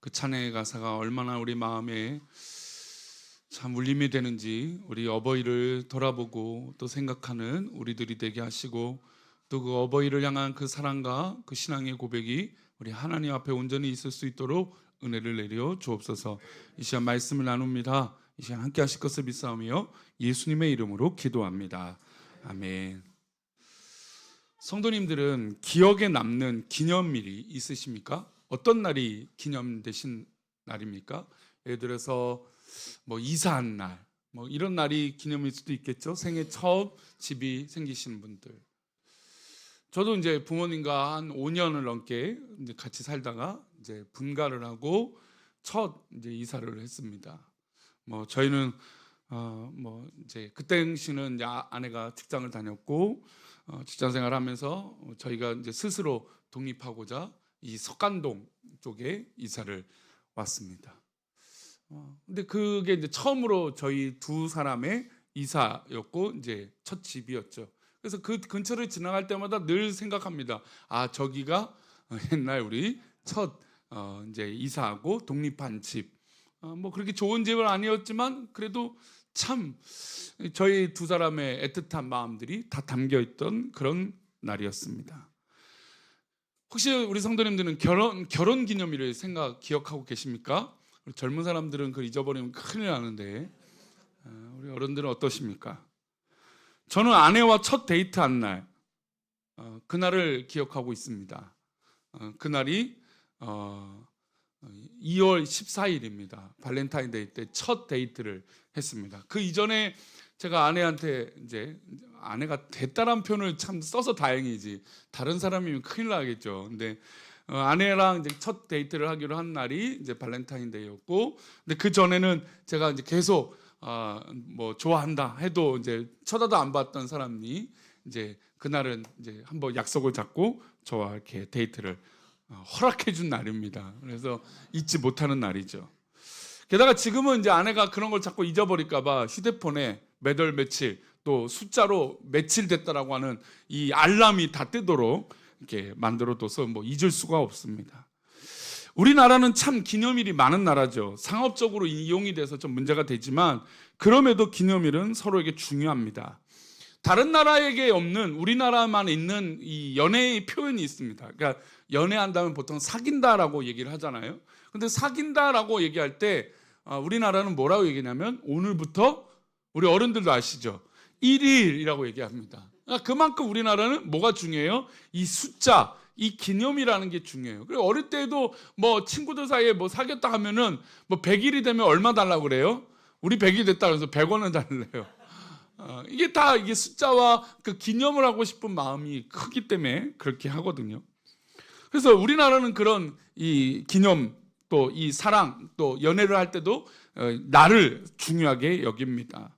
그 찬양의 가사가 얼마나 우리 마음에 참 울림이 되는지 우리 어버이를 돌아보고 또 생각하는 우리들이 되게 하시고 또 그 어버이를 향한 그 사랑과 그 신앙의 고백이 우리 하나님 앞에 온전히 있을 수 있도록 은혜를 내려 주옵소서. 이 시간 말씀을 나눕니다. 이 시간 함께 하실 것을 믿사오며 예수님의 이름으로 기도합니다. 아멘. 성도님들은 기억에 남는 기념일이 있으십니까? 어떤 날이 기념되신 날입니까? 예를 들어서 뭐 이사한 날, 뭐 이런 날이 기념일 수도 있겠죠. 생애 처음 집이 생기신 분들. 저도 이제 부모님과 한 5년을 넘게 이제 같이 살다가 이제 분가를 하고 첫 이제 이사를 했습니다. 뭐 저희는 어 뭐 이제 그때 당시는 이제 아- 아내가 직장을 다녔고 어, 직장 생활하면서 저희가 이제 스스로 독립하고자 이 석간동 쪽에 이사를 왔습니다. 어, 근데 그게 이제 처음으로 저희 두 사람의 이사였고 이제 첫 집이었죠. 그래서 그 근처를 지나갈 때마다 늘 생각합니다. 아 저기가 어, 옛날 우리 첫 어, 이제 이사하고 독립한 집. 어, 뭐 그렇게 좋은 집은 아니었지만 그래도 참 저희 두 사람의 애틋한 마음들이 다 담겨 있던 그런 날이었습니다. 혹시 우리 성도님들은 결혼 결혼 기념일을 생각 기억하고 계십니까? 우리 젊은 사람들은 그걸 잊어버리면 큰일 나는데 어, 우리 어른들은 어떠십니까? 저는 아내와 첫 데이트한 날 어, 그날을 기억하고 있습니다. 어, 그날이 어, 2월 14일입니다. 발렌타인데이 때 첫 데이트를 했습니다. 그 이전에 제가 아내한테 이제 아내가 됐다란 표현을 참 써서 다행이지 다른 사람이면 큰일 나겠죠. 근데 어, 아내랑 이제 첫 데이트를 하기로 한 날이 이제 발렌타인데이였고, 근데 그 전에는 제가 이제 계속 아, 뭐 좋아한다 해도 이제 쳐다도 안 봤던 사람이 이제 그날은 이제 한번 약속을 잡고 저와 이렇게 데이트를 어, 허락해 준 날입니다. 그래서 잊지 못하는 날이죠. 게다가 지금은 이제 아내가 그런 걸 자꾸 잊어버릴까봐 휴대폰에 매달 며칠 또 숫자로 며칠 됐다라고 하는 이 알람이 다 뜨도록 이렇게 만들어둬서 뭐 잊을 수가 없습니다. 우리나라는 참 기념일이 많은 나라죠. 상업적으로 이용이 돼서 좀 문제가 되지만 그럼에도 기념일은 서로에게 중요합니다. 다른 나라에게 없는 우리나라만 있는 이 연애의 표현이 있습니다. 그러니까 연애한다면 보통 사귄다라고 얘기를 하잖아요. 근데 사귄다라고 얘기할 때 아, 우리나라는 뭐라고 얘기냐면 오늘부터 우리 어른들도 아시죠? 1일이라고 얘기합니다. 그러니까 그만큼 우리나라는 뭐가 중요해요? 이 숫자, 이 기념이라는 게 중요해요. 그리고 어릴 때도 뭐 친구들 사이에 뭐 사귀었다 하면은 뭐 100일이 되면 얼마 달라고 그래요? 우리 100일 됐다 그래서 100원을 달래요. 어, 이게 다 이게 숫자와 그 기념을 하고 싶은 마음이 크기 때문에 그렇게 하거든요. 그래서 우리나라는 그런 이 기념 또 이 사랑 또 연애를 할 때도 어, 나를 중요하게 여깁니다.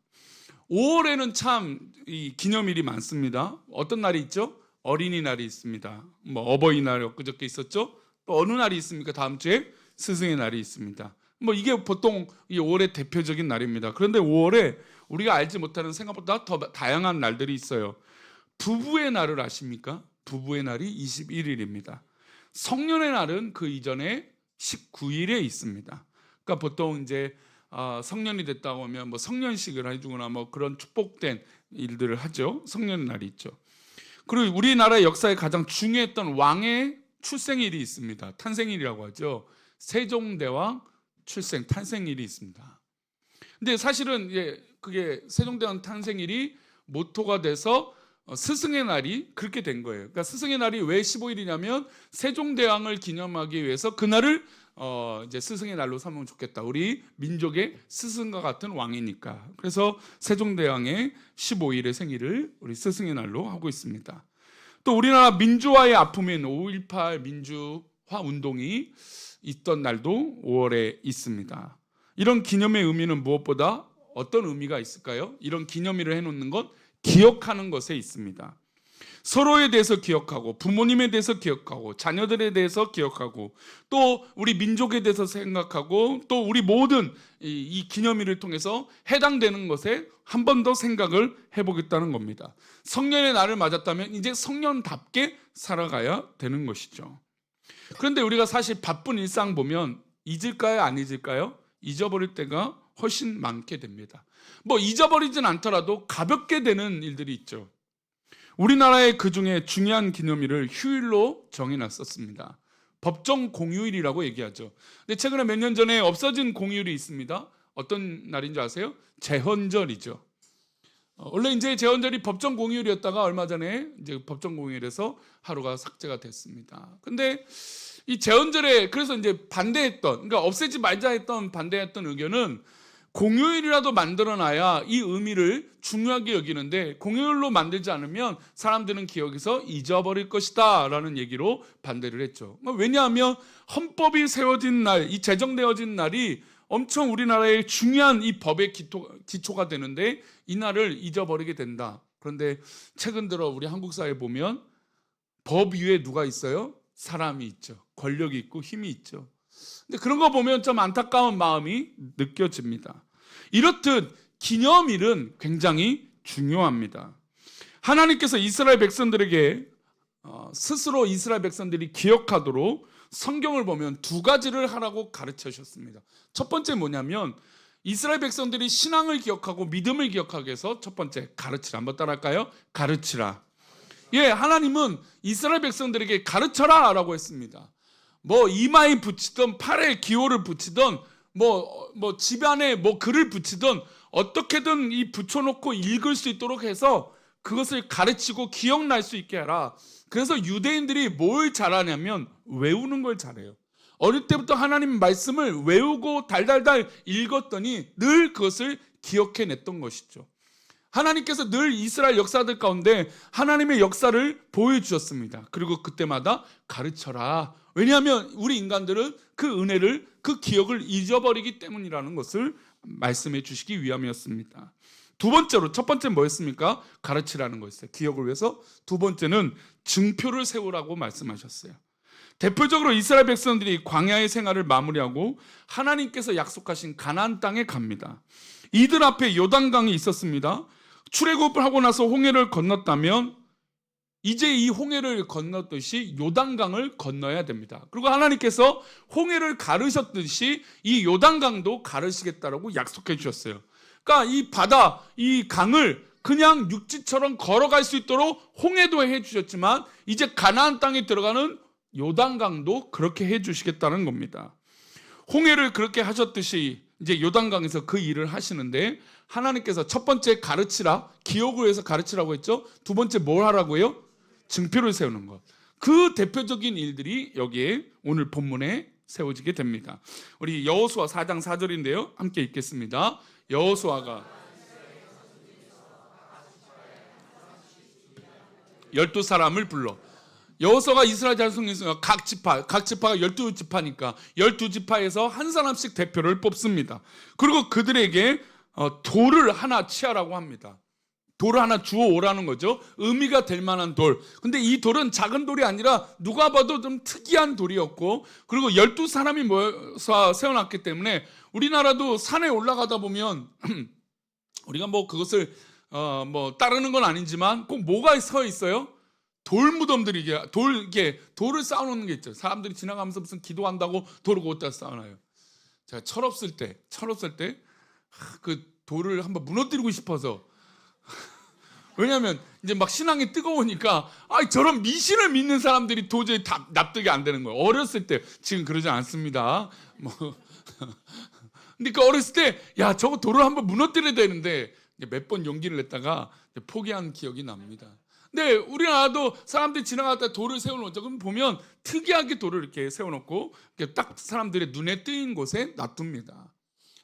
5월에는 참 이 기념일이 많습니다. 어떤 날이 있죠? 어린이날이 있습니다. 뭐 어버이날 엊그저께 있었죠? 또 어느 날이 있습니까? 다음 주에 스승의 날이 있습니다. 뭐 이게 보통 이 5월의 대표적인 날입니다. 그런데 5월에 우리가 알지 못하는 생각보다 더 다양한 날들이 있어요. 부부의 날을 아십니까? 부부의 날이 21일입니다. 성년의 날은 그 이전에 19일에 있습니다. 그러니까 보통 이제 아, 성년이 됐다고 하면 뭐 성년식을 해주거나 뭐 그런 축복된 일들을 하죠. 성년의 날이 있죠. 그리고 우리나라의 역사에 가장 중요했던 왕의 출생일이 있습니다. 탄생일이라고 하죠. 세종대왕 출생 탄생일이 있습니다. 근데 사실은 예, 그게 세종대왕 탄생일이 모토가 돼서 어, 스승의 날이 그렇게 된 거예요. 그러니까 스승의 날이 왜 15일이냐면 세종대왕을 기념하기 위해서 그날을 어, 이제 스승의 날로 삼으면 좋겠다. 우리 민족의 스승과 같은 왕이니까. 그래서 세종대왕의 15일의 생일을 우리 스승의 날로 하고 있습니다. 또 우리나라 민주화의 아픔인 5.18 민주화 운동이 있던 날도 5월에 있습니다. 이런 기념의 의미는 무엇보다 어떤 의미가 있을까요? 이런 기념일을 해놓는 것 기억하는 것에 있습니다. 서로에 대해서 기억하고 부모님에 대해서 기억하고 자녀들에 대해서 기억하고 또 우리 민족에 대해서 생각하고 또 우리 모든 이, 이 기념일을 통해서 해당되는 것에 한 번 더 생각을 해보겠다는 겁니다. 성년의 날을 맞았다면 이제 성년답게 살아가야 되는 것이죠. 그런데 우리가 사실 바쁜 일상 보면 잊을까요? 안 잊을까요? 잊어버릴 때가 훨씬 많게 됩니다. 뭐 잊어버리진 않더라도 가볍게 되는 일들이 있죠. 우리나라의 그 중에 중요한 기념일을 휴일로 정해놨었습니다. 법정 공휴일이라고 얘기하죠. 근데 최근에 몇 년 전에 없어진 공휴일이 있습니다. 어떤 날인지 아세요? 제헌절이죠. 어, 원래 이제 제헌절이 법정 공휴일이었다가 얼마 전에 이제 법정 공휴일에서 하루가 삭제가 됐습니다. 근데 이 제헌절에 그래서 이제 반대했던 그러니까 없애지 말자 했던 반대했던 의견은 공휴일이라도 만들어 놔야 이 의미를 중요하게 여기는데 공휴일로 만들지 않으면 사람들은 기억에서 잊어버릴 것이다라는 얘기로 반대를 했죠. 왜냐하면 헌법이 세워진 날, 이 제정되어진 날이 엄청 우리나라의 중요한 이 법의 기토, 기초 가 되는데 이 날을 잊어버리게 된다. 그런데 최근 들어 우리 한국 사회 보면 법 위에 누가 있어요? 사람이 있죠. 권력이 있고 힘이 있죠. 근데 그런 거 보면 좀 안타까운 마음이 느껴집니다. 이렇듯 기념일은 굉장히 중요합니다. 하나님께서 이스라엘 백성들에게 어, 스스로 이스라엘 백성들이 기억하도록 성경을 보면 두 가지를 하라고 가르쳐 주셨습니다. 첫 번째 뭐냐면 이스라엘 백성들이 신앙을 기억하고 믿음을 기억하기 위해서 첫 번째 가르치라. 한번 따라할까요? 가르치라. 예, 하나님은 이스라엘 백성들에게 가르쳐라라고 했습니다. 뭐 이마에 붙이던 팔에 기호를 붙이던 뭐, 뭐 집안에 뭐 글을 붙이던 어떻게든 이 붙여놓고 읽을 수 있도록 해서 그것을 가르치고 기억날 수 있게 하라. 그래서 유대인들이 뭘 잘하냐면 외우는 걸 잘해요. 어릴 때부터 하나님 말씀을 외우고 달달달 읽었더니 늘 그것을 기억해냈던 것이죠. 하나님께서 늘 이스라엘 역사들 가운데 하나님의 역사를 보여주셨습니다. 그리고 그때마다 가르쳐라. 왜냐하면 우리 인간들은 그 은혜를 그 기억을 잊어버리기 때문이라는 것을 말씀해 주시기 위함이었습니다. 두 번째로 첫 번째는 뭐였습니까? 가르치라는 거였어요. 기억을 위해서. 두 번째는 증표를 세우라고 말씀하셨어요. 대표적으로 이스라엘 백성들이 광야의 생활을 마무리하고 하나님께서 약속하신 가나안 땅에 갑니다. 이들 앞에 요단강이 있었습니다. 출애굽을 하고 나서 홍해를 건넜다면 이제 이 홍해를 건넜듯이 요단강을 건너야 됩니다. 그리고 하나님께서 홍해를 가르셨듯이 이 요단강도 가르시겠다라고 약속해 주셨어요. 그러니까 이 바다, 이 강을 그냥 육지처럼 걸어갈 수 있도록 홍해도 해 주셨지만 이제 가나안 땅에 들어가는 요단강도 그렇게 해 주시겠다는 겁니다. 홍해를 그렇게 하셨듯이 이제 요단강에서 그 일을 하시는데 하나님께서 첫 번째 가르치라 기억을 위해서 가르치라고 했죠. 두 번째 뭘 하라고요? 증표를 세우는 것. 그 대표적인 일들이 여기에 오늘 본문에 세워지게 됩니다. 우리 여호수아 4장 4절인데요. 함께 읽겠습니다. 여호수아가 열두 사람을 불러 여호수아가 이스라엘 자손에서 각 지파, 각 지파가 열두 지파니까 열두 지파에서 한 사람씩 대표를 뽑습니다. 그리고 그들에게 어, 돌을 하나 취하라고 합니다. 돌을 하나 주워 오라는 거죠. 의미가 될 만한 돌. 근데 이 돌은 작은 돌이 아니라 누가 봐도 좀 특이한 돌이었고, 그리고 열두 사람이 모여서 세워놨기 때문에 우리나라도 산에 올라가다 보면 우리가 뭐 그것을 어, 뭐 따르는 건 아니지만 꼭 뭐가 서 있어요? 돌 무덤들이 돌 이게 돌을 쌓아놓는 게 있죠. 사람들이 지나가면서 무슨 기도한다고 돌을 갖다 쌓아놔요. 제가 철없을 때, 철없을 때 그 돌을 한번 무너뜨리고 싶어서 왜냐하면 이제 막 신앙이 뜨거우니까 아 저런 미신을 믿는 사람들이 도저히 다, 납득이 안 되는 거예요. 어렸을 때 지금 그러지 않습니다. 뭐 근데 그 어렸을 때 야 저거 돌을 한번 무너뜨려야 되는데 몇 번 용기를 냈다가 포기한 기억이 납니다. 근데 우리나라도 사람들이 지나가다 돌을 세워놓죠. 그럼 보면 특이하게 돌을 이렇게 세워놓고 이렇게 딱 사람들의 눈에 띄인 곳에 놔둡니다.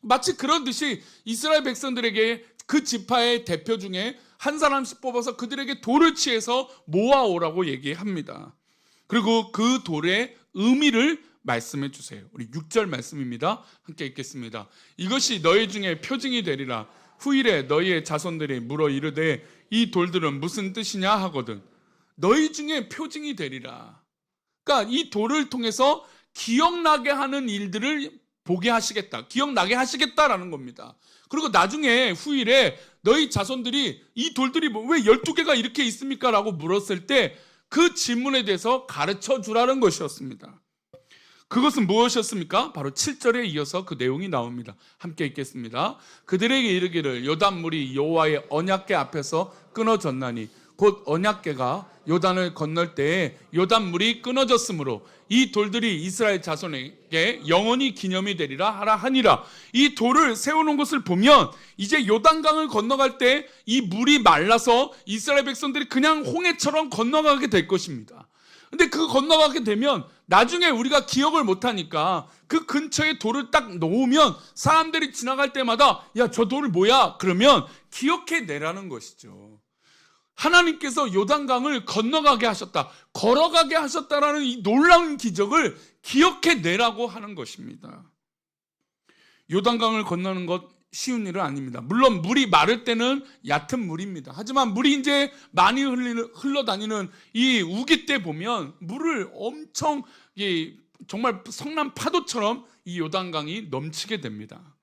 마치 그런 듯이 이스라엘 백성들에게 그 지파의 대표 중에 한 사람씩 뽑아서 그들에게 돌을 취해서 모아오라고 얘기합니다. 그리고 그 돌의 의미를 말씀해 주세요. 우리 6절 말씀입니다. 함께 읽겠습니다. 이것이 너희 중에 표징이 되리라. 후일에 너희의 자손들이 물어 이르되 이 돌들은 무슨 뜻이냐 하거든. 너희 중에 표징이 되리라. 그러니까 이 돌을 통해서 기억나게 하는 일들을 보게 하시겠다. 기억나게 하시겠다라는 겁니다. 그리고 나중에 후일에 너희 자손들이 이 돌들이 뭐왜 12개가 이렇게 있습니까? 라고 물었을 때 그 질문에 대해서 가르쳐 주라는 것이었습니다. 그것은 무엇이었습니까? 바로 7절에 이어서 그 내용이 나옵니다. 함께 읽겠습니다. 그들에게 이르기를 요단물이 여호와의 언약궤 앞에서 끊어졌나니 곧 언약궤가 요단을 건널 때에 요단 물이 끊어졌으므로 이 돌들이 이스라엘 자손에게 영원히 기념이 되리라 하라 하니라. 이 돌을 세워놓은 것을 보면 이제 요단강을 건너갈 때 이 물이 말라서 이스라엘 백성들이 그냥 홍해처럼 건너가게 될 것입니다. 근데 그 건너가게 되면 나중에 우리가 기억을 못하니까 그 근처에 돌을 딱 놓으면 사람들이 지나갈 때마다 야 저 돌 뭐야? 그러면 기억해 내라는 것이죠. 하나님께서 요단강을 건너가게 하셨다, 걸어가게 하셨다라는 이 놀라운 기적을 기억해 내라고 하는 것입니다. 요단강을 건너는 것 쉬운 일은 아닙니다. 물론 물이 마를 때는 얕은 물입니다. 하지만 물이 이제 많이 흘러다니는 이 우기 때 보면 물을 엄청 이 정말 성난 파도처럼 이 요단강이 넘치게 됩니다.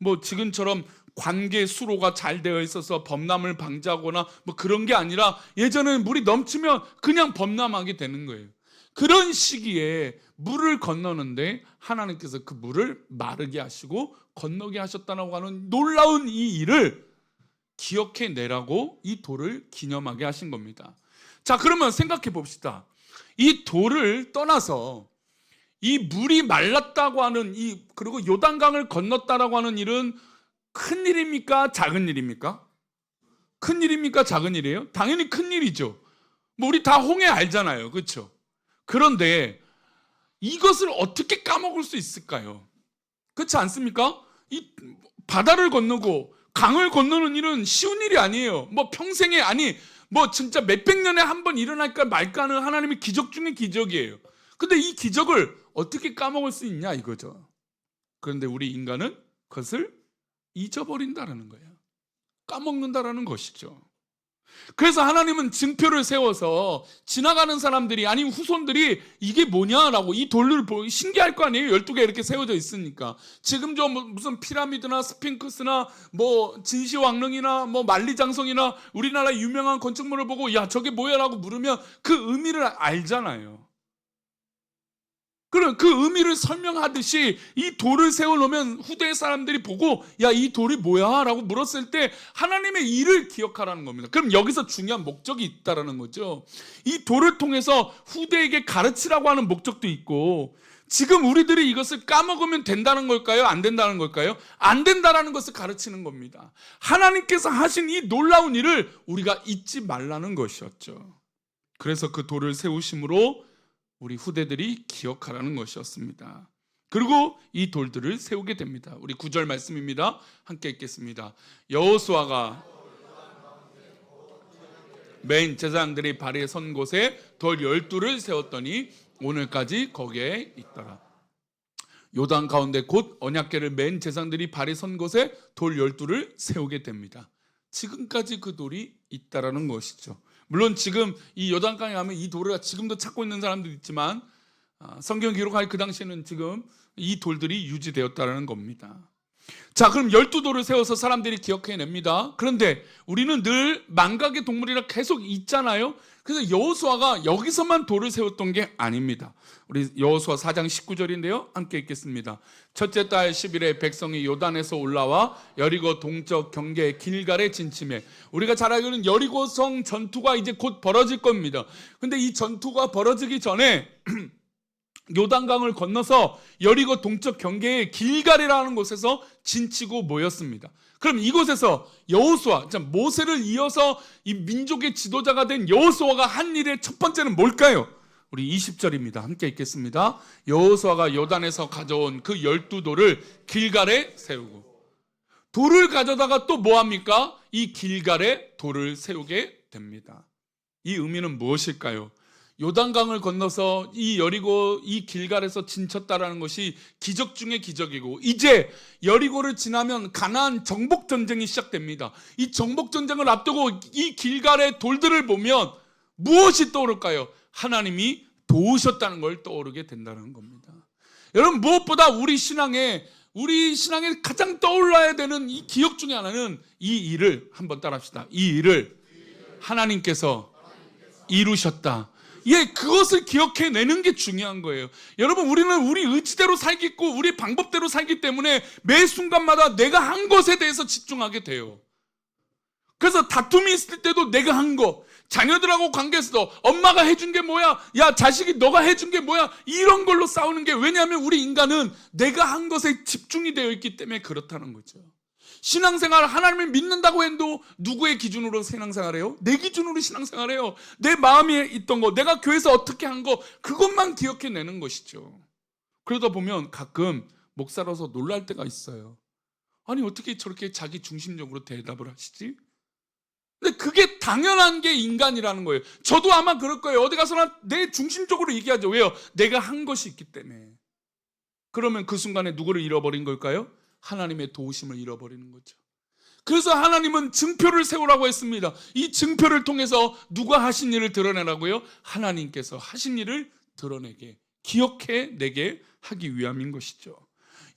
뭐 지금처럼 관계 수로가 잘 되어 있어서 범람을 방지하거나 뭐 그런 게 아니라 예전에는 물이 넘치면 그냥 범람하게 되는 거예요. 그런 시기에 물을 건너는데 하나님께서 그 물을 마르게 하시고 건너게 하셨다라고 하는 놀라운 이 일을 기억해 내라고 이 돌을 기념하게 하신 겁니다. 자, 그러면 생각해 봅시다. 이 돌을 떠나서 이 물이 말랐다고 하는 이 그리고 요단강을 건넜다라고 하는 일은 큰 일입니까? 작은 일입니까? 큰 일입니까? 작은 일이에요? 당연히 큰 일이죠. 뭐 우리 다 홍해 알잖아요. 그렇죠? 그런데 이것을 어떻게 까먹을 수 있을까요? 그렇지 않습니까? 이 바다를 건너고 강을 건너는 일은 쉬운 일이 아니에요. 뭐 평생에 아니 뭐 진짜 몇백 년에 한 번 일어날까 말까 하는 하나님의 기적 중의 기적이에요. 근데 이 기적을 어떻게 까먹을 수 있냐 이거죠. 그런데 우리 인간은 그것을 잊어버린다라는 거예요. 까먹는다라는 것이죠. 그래서 하나님은 증표를 세워서 지나가는 사람들이 아니면 후손들이 이게 뭐냐라고 이 돌을 보고 신기할 거 아니에요. 12개 이렇게 세워져 있으니까. 지금 저 뭐- 무슨 피라미드나 스핑크스나 뭐 진시황릉이나 뭐 만리장성이나 우리나라 유명한 건축물을 보고 야 저게 뭐야라고 물으면 그 의미를 알잖아요. 그럼 그 의미를 설명하듯이 이 돌을 세워놓으면 후대 사람들이 보고 야 이 돌이 뭐야? 라고 물었을 때 하나님의 일을 기억하라는 겁니다. 그럼 여기서 중요한 목적이 있다라는 거죠. 이 돌을 통해서 후대에게 가르치라고 하는 목적도 있고 지금 우리들이 이것을 까먹으면 된다는 걸까요? 안 된다는 걸까요? 안 된다라는 것을 가르치는 겁니다. 하나님께서 하신 이 놀라운 일을 우리가 잊지 말라는 것이었죠. 그래서 그 돌을 세우심으로 우리 후대들이 기억하라는 것이었습니다. 그리고 이 돌들을 세우게 됩니다. 우리 구절 말씀입니다. 함께 읽겠습니다. 여호수아가 맨 제사장들이 발에 선 곳에 돌 열두를 세웠더니 오늘까지 거기에 있더라. 요단 가운데 곧 언약궤를 맨 제사장들이 발에 선 곳에 돌 열두를 세우게 됩니다. 지금까지 그 돌이 있다라는 것이죠. 물론 지금 이 요단강에 가면 이 돌을 지금도 찾고 있는 사람도 있지만 아, 성경 기록할 그 당시에는 지금 이 돌들이 유지되었다라는 겁니다. 자, 그럼 열두 돌을 세워서 사람들이 기억해냅니다. 그런데 우리는 늘 망각의 동물이라 계속 있잖아요. 그래서 여호수아가 여기서만 돌을 세웠던 게 아닙니다. 우리 여호수아 4장 19절인데요. 함께 읽겠습니다. 첫째 달 10일에 백성이 요단에서 올라와 여리고 동쪽 경계 길갈에 진침해 우리가 잘 알고는 여리고성 전투가 이제 곧 벌어질 겁니다. 근데 이 전투가 벌어지기 전에 요단강을 건너서 여리고 동쪽 경계의 길갈이라는 곳에서 진치고 모였습니다. 그럼 이곳에서 여호수아, 자, 모세를 이어서 이 민족의 지도자가 된 여호수아가 한 일의 첫 번째는 뭘까요? 우리 20절입니다. 함께 읽겠습니다. 여호수아가 요단에서 가져온 그 열두 돌을 길갈에 세우고 돌을 가져다가 또 뭐 합니까? 이 길갈에 돌을 세우게 됩니다. 이 의미는 무엇일까요? 요단강을 건너서 이 여리고 이 길갈에서 진쳤다라는 것이 기적 중의 기적이고 이제 여리고를 지나면 가나안 정복 전쟁이 시작됩니다. 이 정복 전쟁을 앞두고 이 길갈의 돌들을 보면 무엇이 떠오를까요? 하나님이 도우셨다는 걸 떠오르게 된다는 겁니다. 여러분 무엇보다 우리 신앙에 우리 신앙에 가장 떠올라야 되는 이 기억 중에 하나는 이 일을 한번 따라합시다. 이 일을 하나님께서 이루셨다. 예, 그것을 기억해내는 게 중요한 거예요. 여러분, 우리는 우리 의지대로 살겠고, 우리 방법대로 살기 때문에 매 순간마다 내가 한 것에 대해서 집중하게 돼요. 그래서 다툼이 있을 때도 내가 한 거, 자녀들하고 관계에서도 엄마가 해준 게 뭐야? 야, 자식이 너가 해준 게 뭐야? 이런 걸로 싸우는 게 왜냐하면 우리 인간은 내가 한 것에 집중이 되어 있기 때문에 그렇다는 거죠. 신앙생활 하나님을 믿는다고 해도 누구의 기준으로 신앙생활해요? 내 기준으로 신앙생활해요. 내 마음에 있던 거, 내가 교회에서 어떻게 한 거, 그것만 기억해내는 것이죠. 그러다 보면 가끔 목사라서 놀랄 때가 있어요. 아니 어떻게 저렇게 자기 중심적으로 대답을 하시지? 근데 그게 당연한 게 인간이라는 거예요. 저도 아마 그럴 거예요. 어디 가서나 내 중심적으로 얘기하죠. 왜요? 내가 한 것이 있기 때문에. 그러면 그 순간에 누구를 잃어버린 걸까요? 하나님의 도우심을 잃어버리는 거죠. 그래서 하나님은 증표를 세우라고 했습니다. 이 증표를 통해서 누가 하신 일을 드러내라고요? 하나님께서 하신 일을 드러내게, 기억해 내게 하기 위함인 것이죠.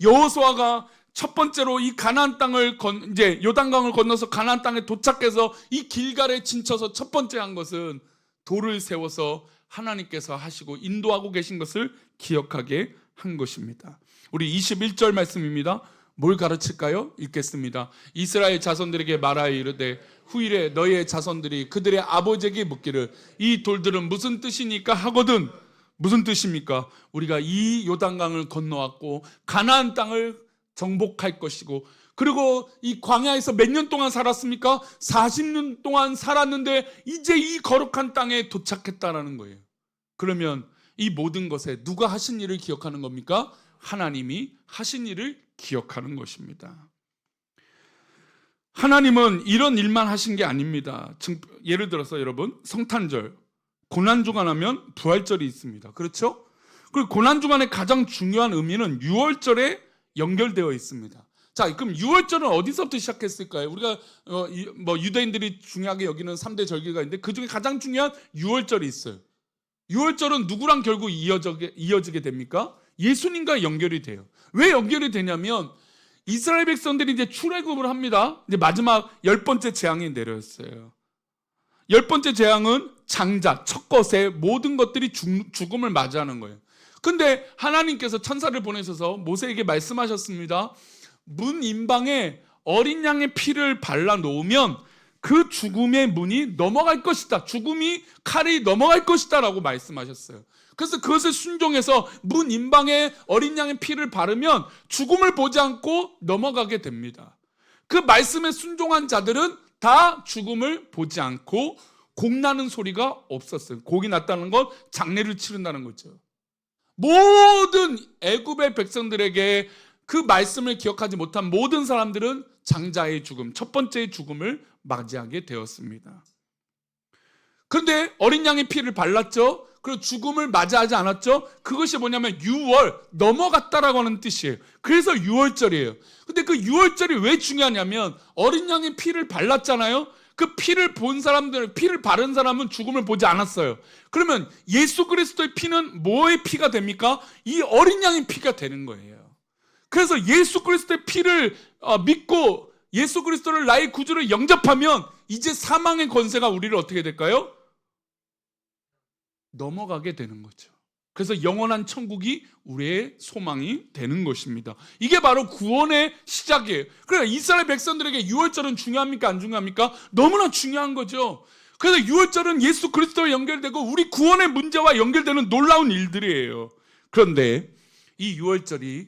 여호수아가 첫 번째로 이 가나안 땅을 건 이제 요단강을 건너서 가나안 땅에 도착해서 이 길갈에 진쳐서 첫 번째 한 것은 돌을 세워서 하나님께서 하시고 인도하고 계신 것을 기억하게 한 것입니다. 우리 21절 말씀입니다. 뭘 가르칠까요? 읽겠습니다. 이스라엘 자손들에게 말하여 이르되 후일에 너의 자손들이 그들의 아버지에게 묻기를 이 돌들은 무슨 뜻이니까 하거든 무슨 뜻입니까? 우리가 이 요단강을 건너왔고 가나안 땅을 정복할 것이고 그리고 이 광야에서 몇 년 동안 살았습니까? 40년 동안 살았는데 이제 이 거룩한 땅에 도착했다라는 거예요. 그러면 이 모든 것에 누가 하신 일을 기억하는 겁니까? 하나님이 하신 일을 기억하는 것입니다. 하나님은 이런 일만 하신 게 아닙니다. 증- 예를 들어서 여러분 성탄절 고난주간 하면 부활절이 있습니다. 그렇죠? 그리고 고난주간의 가장 중요한 의미는 6월절에 연결되어 있습니다. 자, 그럼 6월절은 어디서부터 시작했을까요? 우리가 어, 이- 뭐 유대인들이 중요하게 여기는 3대 절기가 있는데 그 중에 가장 중요한 6월절이 있어요. 6월절은 누구랑 결국 이어지게, 이어지게 됩니까? 예수님과 연결이 돼요. 왜 연결이 되냐면 이스라엘 백성들이 이제 출애굽을 합니다. 이제 마지막 열 번째 재앙이 내렸어요. 열 번째 재앙은 장자, 첫 것에 모든 것들이 죽, 죽음을 맞이하는 거예요. 근데 하나님께서 천사를 보내셔서 모세에게 말씀하셨습니다. 문 인방에 어린 양의 피를 발라 놓으면 그 죽음의 문이 넘어갈 것이다. 죽음이 칼이 넘어갈 것이다 라고 말씀하셨어요. 그래서 그것을 순종해서 문 인방에 어린 양의 피를 바르면 죽음을 보지 않고 넘어가게 됩니다. 그 말씀에 순종한 자들은 다 죽음을 보지 않고 곡 나는 소리가 없었어요. 곡이 났다는 건 장례를 치른다는 거죠. 모든 애굽의 백성들에게 그 말씀을 기억하지 못한 모든 사람들은 장자의 죽음, 첫 번째의 죽음을 맞이하게 되었습니다. 그런데 어린 양의 피를 발랐죠. 그리고 죽음을 맞이하지 않았죠. 그것이 뭐냐면 6월 넘어갔다라고 하는 뜻이에요. 그래서 6월절이에요. 근데 그 6월절이 왜 중요하냐면 어린 양의 피를 발랐잖아요. 그 피를 본 사람들, 피를 바른 사람은 죽음을 보지 않았어요. 그러면 예수 그리스도의 피는 뭐의 피가 됩니까? 이 어린 양의 피가 되는 거예요. 그래서 예수 그리스도의 피를 어, 믿고 예수 그리스도를 나의 구주를 영접하면 이제 사망의 권세가 우리를 어떻게 될까요? 넘어가게 되는 거죠. 그래서 영원한 천국이 우리의 소망이 되는 것입니다. 이게 바로 구원의 시작이에요. 그러니까 이스라엘 백성들에게 6월절은 중요합니까? 안 중요합니까? 너무나 중요한 거죠. 그래서 6월절은 예수 그리스도와 연결되고 우리 구원의 문제와 연결되는 놀라운 일들이에요. 그런데 이 6월절이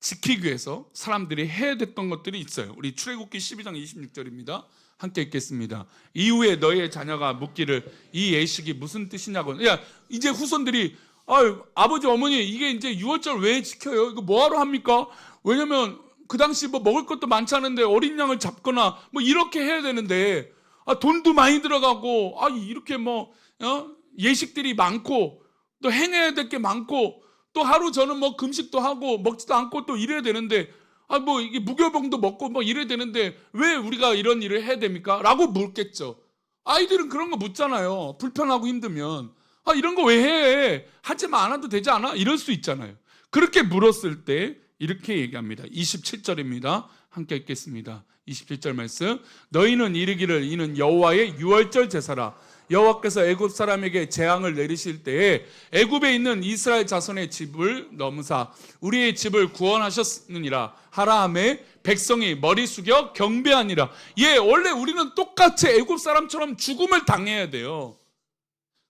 지키기 위해서 사람들이 해야 됐던 것들이 있어요. 우리 출애굽기 12장 26절입니다. 함께 읽겠습니다. 이후에 너의 자녀가 묻기를 이 예식이 무슨 뜻이냐고. 야, 이제 후손들이 아유, 아버지 어머니 이게 이제 6월절 왜 지켜요? 이거 뭐하러 합니까? 왜냐면 그 당시 뭐 먹을 것도 많지 않은데 어린 양을 잡거나 뭐 이렇게 해야 되는데 아, 돈도 많이 들어가고 아 이렇게 뭐 어? 예식들이 많고 또 행해야 될 게 많고 또 하루 저는 뭐 금식도 하고 먹지도 않고 또 이래야 되는데 아 뭐 이게 무교병도 먹고 뭐 이래야 되는데 왜 우리가 이런 일을 해야 됩니까? 라고 묻겠죠. 아이들은 그런 거 묻잖아요. 불편하고 힘들면 아 이런 거 왜 해? 하지만 않아도 되지 않아? 이럴 수 있잖아요. 그렇게 물었을 때 이렇게 얘기합니다. 27절입니다. 함께 읽겠습니다. 27절 말씀. 너희는 이르기를 이는 여호와의 유월절 제사라. 여호와께서 애굽 사람에게 재앙을 내리실 때에 애굽에 있는 이스라엘 자손의 집을 넘으사 우리의 집을 구원하셨느니라 하라 함에 백성이 머리 숙여 경배하니라. 예, 원래 우리는 똑같이 애굽 사람처럼 죽음을 당해야 돼요.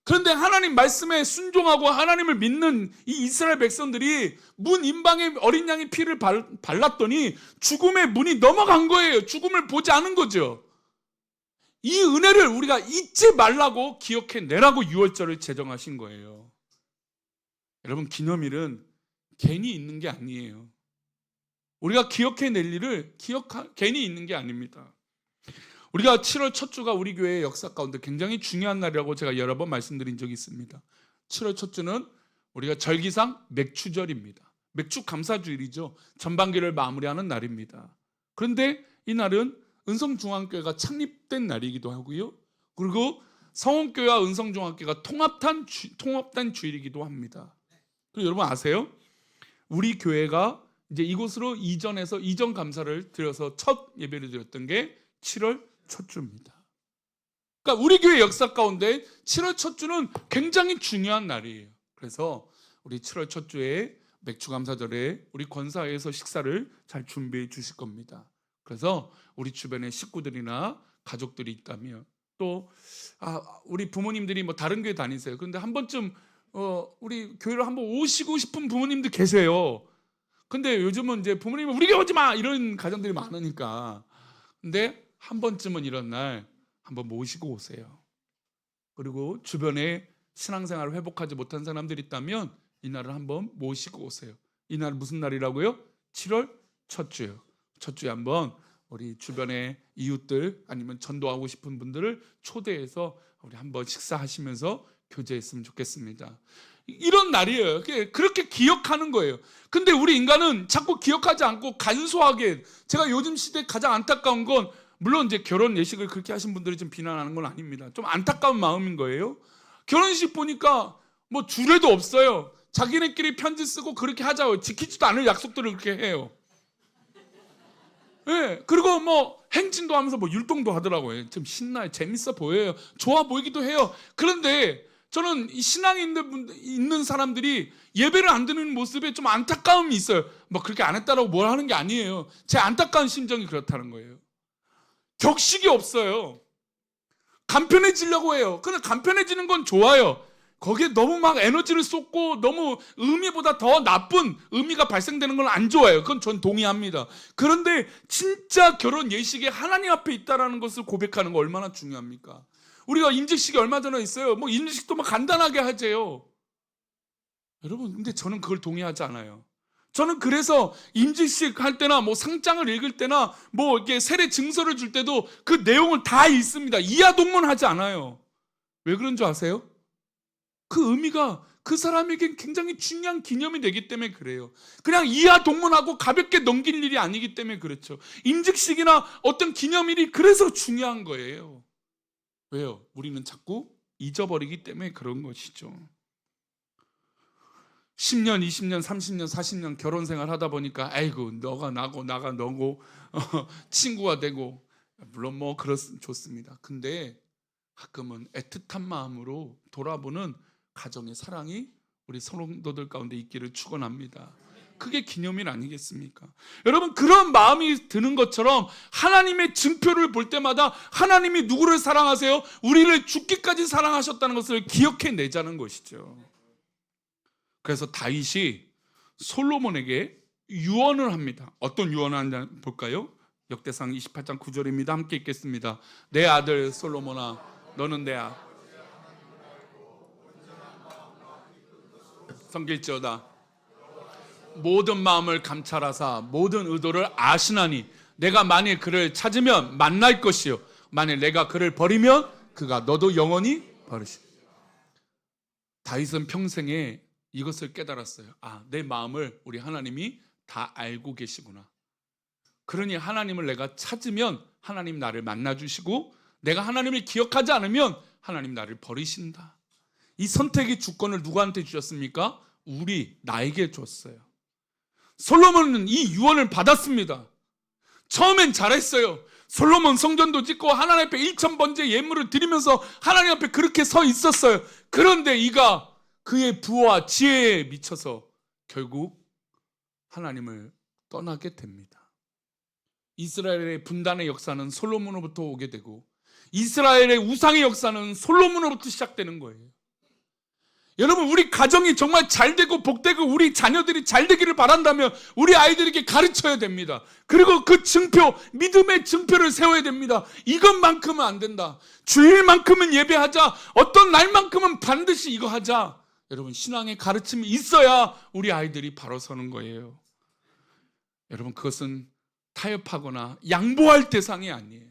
그런데 하나님 말씀에 순종하고 하나님을 믿는 이 이스라엘 백성들이 문 임방에 어린 양의 피를 발, 발랐더니 죽음의 문이 넘어간 거예요. 죽음을 보지 않은 거죠. 이 은혜를 우리가 잊지 말라고 기억해 내라고 6월절을 제정하신 거예요. 여러분 기념일은 괜히 있는 게 아니에요. 우리가 기억해 낼 일을 기억 괜히 있는 게 아닙니다. 우리가 7월 첫 주가 우리 교회의 역사 가운데 굉장히 중요한 날이라고 제가 여러 번 말씀드린 적이 있습니다. 7월 첫 주는 우리가 절기상 맥추절입니다. 맥주 감사주일이죠. 전반기를 마무리하는 날입니다. 그런데 이 날은 은성중앙교회가 창립된 날이기도 하고요. 그리고 성원교회와 은성중앙교회가 통합한 주, 통합된 주일이기도 합니다. 그리고 여러분 아세요? 우리 교회가 이제 이곳으로 이전해서 이전 감사를 드려서 첫 예배를 드렸던 게 7월 첫 주입니다. 그러니까 우리 교회 역사 가운데 7월 첫 주는 굉장히 중요한 날이에요. 그래서 우리 7월 첫 주에 맥주 감사절에 우리 권사회에서 식사를 잘 준비해 주실 겁니다. 그래서 우리 주변에 식구들이나 가족들이 있다면 또 아, 우리 부모님들이 뭐 다른 교회 다니세요. 그런데 한 번쯤 어, 우리 교회를 한번 오시고 싶은 부모님들 계세요. 근데 요즘은 이제 부모님은 우리 교회 오지 마 이런 가정들이 많으니까. 근데 한 번쯤은 이런 날 한번 모시고 오세요. 그리고 주변에 신앙생활을 회복하지 못한 사람들이 있다면 이 날을 한번 모시고 오세요. 이날 무슨 날이라고요? 7월 첫 주요. 첫 주에 한번 우리 주변의 이웃들 아니면 전도하고 싶은 분들을 초대해서 우리 한번 식사하시면서 교제했으면 좋겠습니다. 이런 날이에요. 그렇게 기억하는 거예요. 근데 우리 인간은 자꾸 기억하지 않고 간소하게 제가 요즘 시대에 가장 안타까운 건 물론 이제 결혼 예식을 그렇게 하신 분들이 좀 비난하는 건 아닙니다. 좀 안타까운 마음인 거예요. 결혼식 보니까 뭐 주례도 없어요. 자기네끼리 편지 쓰고 그렇게 하자고 지키지도 않을 약속들을 그렇게 해요. 예. 네, 그리고 뭐 행진도 하면서 뭐 율동도 하더라고요. 좀 신나요. 재밌어 보여요. 좋아 보이기도 해요. 그런데 저는 이 신앙이 있는 사람들이 예배를 안 드는 모습에 좀 안타까움이 있어요. 뭐 그렇게 안 했다라고 뭘 하는 게 아니에요. 제 안타까운 심정이 그렇다는 거예요. 격식이 없어요. 간편해지려고 해요. 근데 간편해지는 건 좋아요. 거기에 너무 막 에너지를 쏟고 너무 의미보다 더 나쁜 의미가 발생되는 건안 좋아요. 그건 전 동의합니다. 그런데 진짜 결혼 예식에 하나님 앞에 있다라는 것을 고백하는 거 얼마나 중요합니까? 우리가 임직식이 얼마 전에 있어요. 뭐 임직식도 막 간단하게 하재요. 여러분, 근데 저는 그걸 동의하지 않아요. 저는 그래서 임직식 할 때나 뭐 상장을 읽을 때나 뭐 이렇게 세례 증서를 줄 때도 그 내용을 다 읽습니다. 이하 동문 하지 않아요. 왜 그런 줄 아세요? 그 의미가 그 사람에겐 굉장히 중요한 기념이 되기 때문에 그래요. 그냥 이하 동문하고 가볍게 넘길 일이 아니기 때문에 그렇죠. 임직식이나 어떤 기념일이 그래서 중요한 거예요. 왜요? 우리는 자꾸 잊어버리기 때문에 그런 것이죠. 10년, 20년, 30년, 40년 결혼 생활 하다 보니까 아이고 너가 나고 나가 너고 어, 친구가 되고 물론 뭐 그렇 좋습니다. 근데 가끔은 애틋한 마음으로 돌아보는 가정의 사랑이 우리 성도들 가운데 있기를 축원합니다. 그게 기념일 아니겠습니까? 여러분 그런 마음이 드는 것처럼 하나님의 증표를 볼 때마다 하나님이 누구를 사랑하세요? 우리를 죽기까지 사랑하셨다는 것을 기억해 내자는 것이죠. 그래서 다윗이 솔로몬에게 유언을 합니다. 어떤 유언을 하냐 볼까요? 역대상 28장 9절입니다. 함께 읽겠습니다. 내 아들 솔로몬아 너는 내 아. 성길지어다 모든 마음을 감찰하사 모든 의도를 아시나니 내가 만일 그를 찾으면 만날 것이요 만일 내가 그를 버리면 그가 너도 영원히 버리시. 다윗은 평생에 이것을 깨달았어요. 아, 내 마음을 우리 하나님이 다 알고 계시구나. 그러니 하나님을 내가 찾으면 하나님 나를 만나 주시고 내가 하나님을 기억하지 않으면 하나님 나를 버리신다. 이 선택의 주권을 누구한테 주셨습니까? 우리 나에게 줬어요. 솔로몬은 이 유언을 받았습니다. 처음엔 잘했어요. 솔로몬 성전도 짓고 하나님 앞에 일천 번째 예물을 드리면서 하나님 앞에 그렇게 서 있었어요. 그런데 이가 그의 부와 지혜에 미쳐서 결국 하나님을 떠나게 됩니다. 이스라엘의 분단의 역사는 솔로몬으로부터 오게 되고 이스라엘의 우상의 역사는 솔로몬으로부터 시작되는 거예요. 여러분 우리 가정이 정말 잘 되고 복되고 우리 자녀들이 잘 되기를 바란다면 우리 아이들에게 가르쳐야 됩니다. 그리고 그 증표 믿음의 증표를 세워야 됩니다. 이것만큼은 안 된다. 주일만큼은 예배하자. 어떤 날만큼은 반드시 이거 하자. 여러분 신앙의 가르침이 있어야 우리 아이들이 바로 서는 거예요. 여러분 그것은 타협하거나 양보할 대상이 아니에요.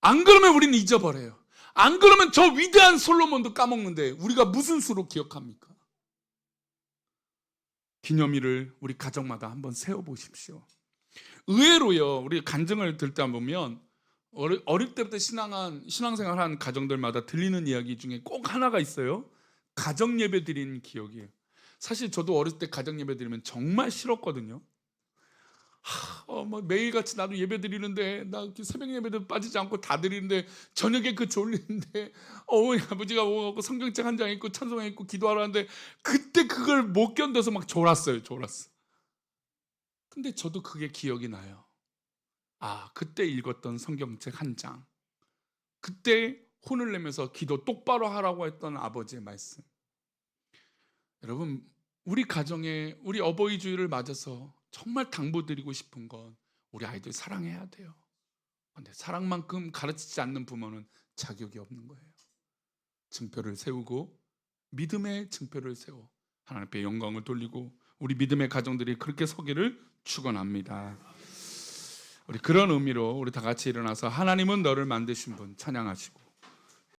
안 그러면 우리는 잊어버려요. 안 그러면 저 위대한 솔로몬도 까먹는데 우리가 무슨 수로 기억합니까? 기념일을 우리 가정마다 한번 세워 보십시오. 의외로요, 우리 간증을 듣다 보면 어릴, 어릴 때부터 신앙한 신앙생활 한 가정들마다 들리는 이야기 중에 꼭 하나가 있어요. 가정 예배 드린 기억이에요. 사실 저도 어렸을 때 가정 예배 드리면 정말 싫었거든요. 하, 어, 뭐 매일같이 나도 예배 드리는데 나 새벽 예배도 빠지지 않고 다 드리는데 저녁에 그 졸리는데 어머니 아버지가 오고 성경책 한 장 읽고 찬송회 읽고 기도하러 하는데 그때 그걸 못 견뎌서 막 졸았어요 졸았어. 근데 저도 그게 기억이 나요. 아 그때 읽었던 성경책 한장. 그때 혼을 내면서 기도 똑바로 하라고 했던 아버지의 말씀. 여러분 우리 가정에 우리 어버이 주일을 맞아서 정말 당부드리고 싶은 건 우리 아이들 사랑해야 돼요. 근데 사랑만큼 가르치지 않는 부모는 자격이 없는 거예요. 증표를 세우고 믿음의 증표를 세워 하나님 앞에 영광을 돌리고 우리 믿음의 가정들이 그렇게 서기를 축원합니다. 우리 그런 의미로 우리 다 같이 일어나서 하나님은 너를 만드신 분 찬양하시고